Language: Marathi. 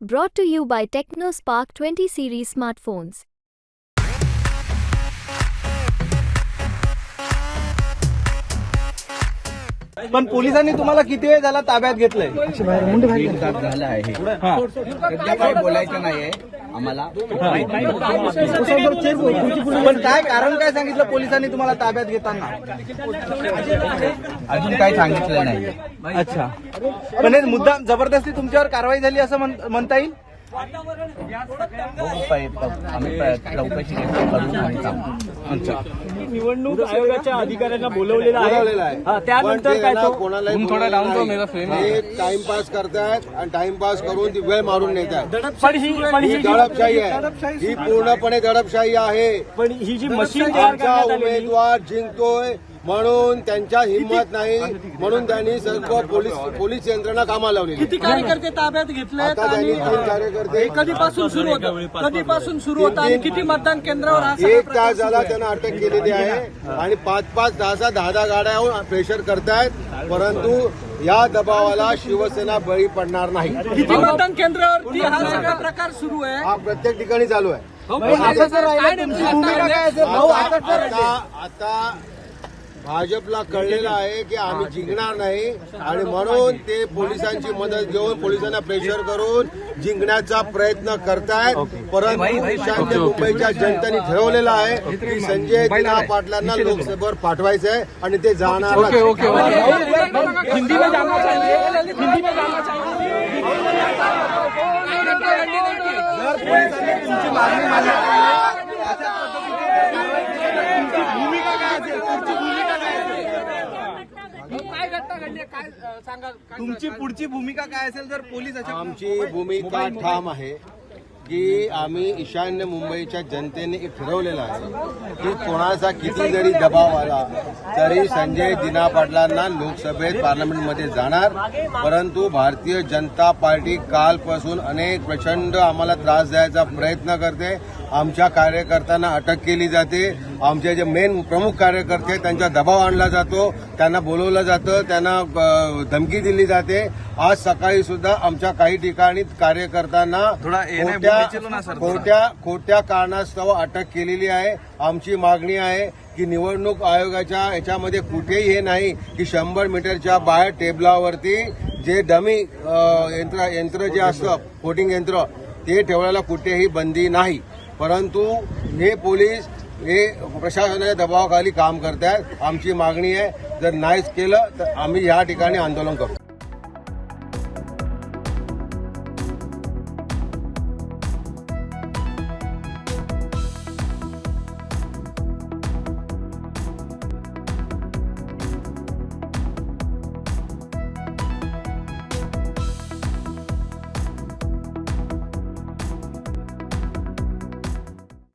Brought to you by TechnoSpark 20 series smartphones. पण पोलिसांनी तुम्हाला किती वेळ झाला ताब्यात घेतलंय? तास झाला आहे. सध्या काही बोलायचं नाहीये. आम्हाला पण काय कारण काय सांगितलं पोलिसांनी तुम्हाला ताब्यात घेताना? अजून काही सांगितलं नाही अच्छा. पण हे मुद्दा जबरदस्ती तुमच्यावर कारवाई झाली असं म्हण- म्हणता येईल? आम्ही चौकशी निवडणूक आयोगाच्या अधिकाऱ्यांना बोलवलेलं आहे. त्यानंतर काय तो कोणालाही हे टाइमपास करतायत आणि टाइमपास करून ती वेळ मारून नेत आहेत पण ही दडपशाही आहे. ही पूर्णपणे दडपशाही आहे. पण ही जी मशीन तयार आमचा करण्यात आलेली उमेदवार जिंकतोय. म्हणून त्यांच्या हिंमत नाही म्हणून त्यांनी सर्व पोलीस पोलीस यंत्रणा कामाला लावली किती कार्यकर्ते ताब्यात घेतले आता त्यांनी तीन कार्यकर्ते कधीपासून सुरू होतं? कधीपासून सुरू होतं आणि किती मतदान केंद्रावर हा सगळा एक प्रकार तास झाला त्यांना अटक केलेली आहे. आणि पाच पाच दहा सहा दहा दहा गाड्या येऊन प्रेशर करतायत. परंतु या दबावाला शिवसेना बळी पडणार नाही. किती मतदान केंद्रावरती हा सगळा प्रकार सुरू आहे? हा प्रत्येक ठिकाणी चालू आहे. असं जर राहिलं तुमची भूमिका काय असेल? भाऊ आता असं जर आता आता भाजपला कळलेलं आहे की आम्ही जिंकणार नाही आणि म्हणून ते पोलिसांची मदत घेऊन पोलिसांना प्रेशर करून जिंकण्याचा प्रयत्न करतायत. परंतु ईशान्य मुंबईच्या जनतेने ठरवलेलं आहे की संजय दिना पाटलांना लोकसभेवर पाठवायचं आहे आणि ते जाणार जर पोलिसांनी तुमची मागणी मान्य केली, अशा पद्धतीची कारवाई केली तर तुमची भूमिका काय असेल पुढची भूमिका काय असेल तुमची पुढची भूमिका काय असेल जर पोलीस अशा आमची भूमिका ठाम आहे की आम्ही ईशान्य मुंबईच्या जनतेने एक ठरवलेलं आहे की कोणाचा किती जरी दबाव आला तरी संजय दिना पाटलांना लोकसभेत पार्लमेंटमध्ये जाणार. परंतु भारतीय जनता पार्टी कालपासून अनेक प्रचंड आम्हाला त्रास द्यायचा प्रयत्न करते. आमच्या कार्यकर्त्यांना अटक केली जाते. आमचे जे मेन प्रमुख कार्यकर्ते आहेत, त्यांचा दबाव आणला जातो. त्यांना बोलवलं जातं. त्यांना धमकी दिली जाते. आज सकाळी सुद्धा आमच्या काही ठिकाणी कार्यकर्त्यांना खोट्या खोट्या खोट्या कारणास्तव अटक केलेली आहे. आमची मागणी आहे की निवडणूक आयोगाच्या याच्यामध्ये कुठेही हे नाही की शंभर मीटरच्या बाहेर टेबलावरती जे डमी यंत्र यंत्र जे असतं वोटिंग यंत्र ते ठेवण्याला कुठेही बंदी नाही. परंतु हे पोलीस हे प्रशासनाच्या दबावाखाली काम करतायत. आमची मागणी आहे जर नाहीच केलं तर आम्ही या ठिकाणी आंदोलन करू